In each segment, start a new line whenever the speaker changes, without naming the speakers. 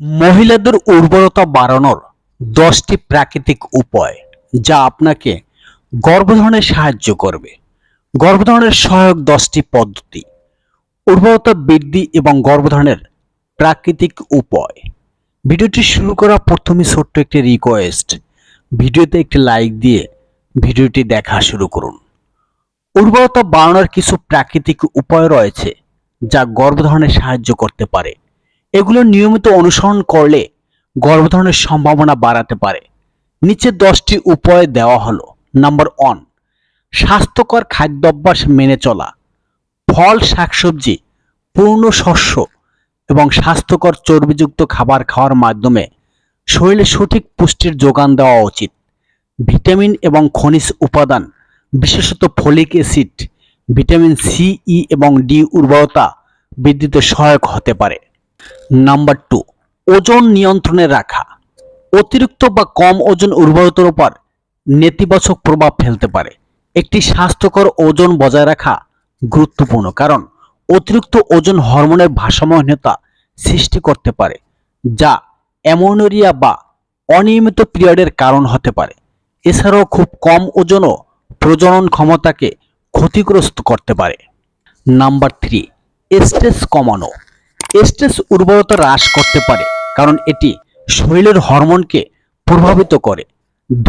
মহিলাদের উর্বরতা বাড়ানোর দশটি প্রাকৃতিক উপায় যা আপনাকে গর্ভধারণে সাহায্য করবে। গর্ভধারণের সহায়ক দশটি পদ্ধতি। উর্বরতা বৃদ্ধি এবং গর্ভধারণের প্রাকৃতিক উপায়। ভিডিওটি শুরু করা প্রথমে ছোট্ট একটি রিকোয়েস্ট ভিডিওতে একটি লাইক দিয়ে ভিডিওটি দেখা শুরু করুন। উর্বরতা বাড়ানোর কিছু প্রাকৃতিক উপায় রয়েছে যা গর্ভধারণে সাহায্য করতে পারে। এগুলো নিয়মিত অনুসরণ করলে গর্ভধারণের সম্ভাবনা বাড়াতে পারে। নিচে দশটি উপায় দেওয়া হলো। নাম্বার ওয়ান, স্বাস্থ্যকর খাদ্যাভ্যাস মেনে চলা। ফল, শাকসবজি, পূর্ণ শস্য এবং স্বাস্থ্যকর চর্বিযুক্ত খাবার খাওয়ার মাধ্যমে শরীরে সঠিক পুষ্টির যোগান দেওয়া উচিত। ভিটামিন এবং খনিজ উপাদান, বিশেষত folic acid, vitamin C, E এবং ডি উর্বরতা বৃদ্ধিতে সহায়ক হতে পারে। নাম্বার টু ওজন নিয়ন্ত্রণে রাখা। অতিরিক্ত বা কম ওজন উর্বরতার উপর নেতিবাচক প্রভাব ফেলতে পারে। একটি স্বাস্থ্যকর ওজন বজায় রাখা গুরুত্বপূর্ণ কারণ অতিরিক্ত ওজন হরমোনের ভারসাম্যহীনতা সৃষ্টি করতে পারে, যা অ্যামোনোরিয়া বা অনিয়মিত পিরিয়ডের কারণ হতে পারে। এছাড়াও খুব কম ওজনও প্রজনন ক্ষমতাকে ক্ষতিগ্রস্ত করতে পারে। নাম্বার থ্রি স্ট্রেস কমানো। স্ট্রেস উর্বরতা হ্রাস করতে পারে, কারণ এটি শরীরের হরমোনকে প্রভাবিত করে।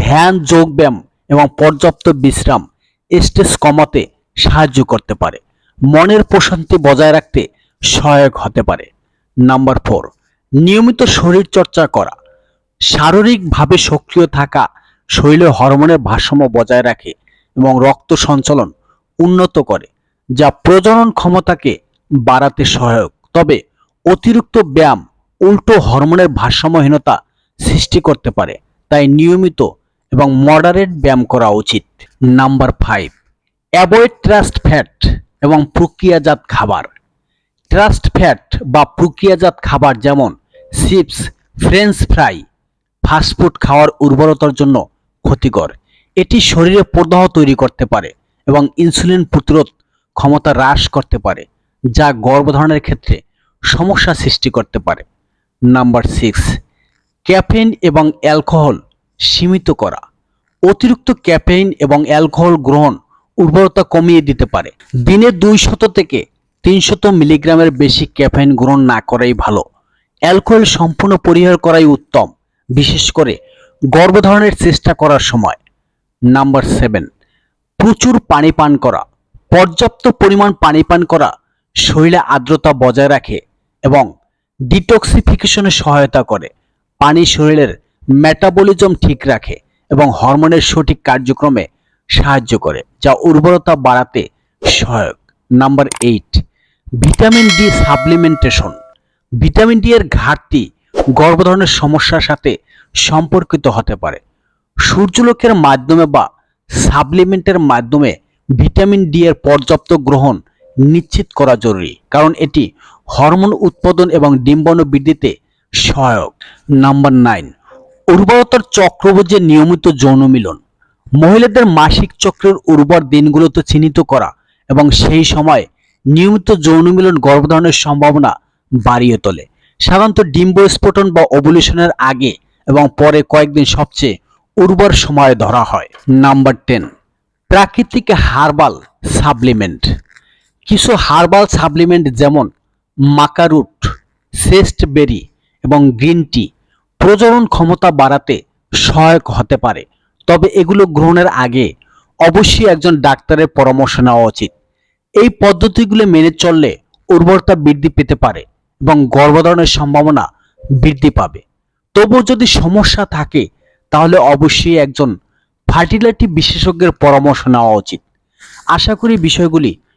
ধ্যান, যোগব্যায়াম এবং পর্যাপ্ত বিশ্রাম স্ট্রেস কমাতে সাহায্য করতে পারে। মনের প্রশান্তি বজায় রাখতে সহায়ক হতে পারে। নাম্বার ফোর, নিয়মিত শরীর চর্চা করা। শারীরিকভাবে সক্রিয় থাকা শরীরের হরমোনের ভারসাম্য বজায় রাখে এবং রক্ত সঞ্চালন উন্নত করে, যা প্রজনন ক্ষমতাকে বাড়াতে সহায়ক। তবে অতিরিক্ত ব্যায়াম উল্টো হরমোনের ভারসাম্যহীনতা সৃষ্টি করতে পারে, তাই নিয়মিত এবং মডারেট ব্যায়াম করা উচিত। Number five avoid trans fat এবং প্রক্রিয়াজাত খাবার। ট্রাস্ট ফ্যাট বা প্রক্রিয়াজাত খাবার যেমন চিপস ফ্রেঞ্চ ফ্রাই ফাস্টফুড খাওয়ার উর্বরতার জন্য ক্ষতিকর। এটি শরীরে প্রদাহ তৈরি করতে পারে এবং ইনসুলিন প্রতিরোধ ক্ষমতা হ্রাস করতে পারে, যা গর্ভধারণের ক্ষেত্রে সমস্যা সৃষ্টি করতে পারে। নাম্বার সিক্স, ক্যাফেইন এবং অ্যালকোহল সীমিত করা। অতিরিক্ত ক্যাফেইন এবং অ্যালকোহল গ্রহণ উর্বরতা কমিয়ে দিতে পারে। দিনে দুইশত থেকে তিনশত মিলিগ্রামের বেশি ক্যাফেইন গ্রহণ না করাই ভালো। অ্যালকোহল সম্পূর্ণ পরিহার করাই উত্তম, বিশেষ করে গর্ভধারণের চেষ্টা করার সময়। নাম্বার সেভেন, প্রচুর পানি পান করা। পর্যাপ্ত পরিমাণ পানি পান করা শরীরে আর্দ্রতা বজায় রাখে। এবং ডিটক্সিফিকেশনে সহায়তা করে। পানি শরীরের মেটাবলিজম ঠিক রাখে এবং হরমোনের সঠিক কার্যক্রমে সাহায্য করে, যা উর্বরতা বাড়াতে সহায়ক। Number eight vitamin D supplementation vitamin D এর ঘাটতি গর্ভধারণের সমস্যার সাথে সম্পর্কিত হতে পারে। সূর্যলোকের মাধ্যমে বা সাপ্লিমেন্টের মাধ্যমে ভিটামিন ডি এর পর্যাপ্ত গ্রহণ নিশ্চিত করা জরুরি। কারণ এটি হরমোন উৎপাদন এবং ডিম্বাণু বৃদ্ধিতে সহায়ক। নাম্বার নাইন, উর্বরতার চক্রবুজে নিয়মিত যৌন মিলন। মহিলাদের মাসিক চক্রের উর্বর দিনগুলোতে চিহ্নিত করা এবং সেই সময় নিয়মিত যৌন মিলন গর্ভধারণের সম্ভাবনা বাড়িয়ে তোলে। সাধারণত ডিম্ব স্ফোটন বা ওভুলেশনের আগে এবং পরে কয়েকদিন সবচেয়ে উর্বর সময় ধরা হয়। নাম্বার টেন, প্রাকৃতিক হার্বাল সাপ্লিমেন্ট। কিছু হার্বাল সাপ্লিমেন্ট যেমন মাকারুট, সেস্ট বেরি এবং গ্রিন টি প্রজনন ক্ষমতা বাড়াতে সহায়ক হতে পারে। তবে এগুলো গ্রহণের আগে অবশ্যই একজন ডাক্তারের পরামর্শ নেওয়া উচিত। এই পদ্ধতিগুলো মেনে চললে উর্বরতা বৃদ্ধি পেতে পারে এবং গর্ভধারণের সম্ভাবনা বৃদ্ধি পাবে। তবুও যদি সমস্যা থাকে, তাহলে অবশ্যই একজন ফার্টিলিটি বিশেষজ্ঞের পরামর্শ নেওয়া উচিত। আশা করি বিষয়গুলি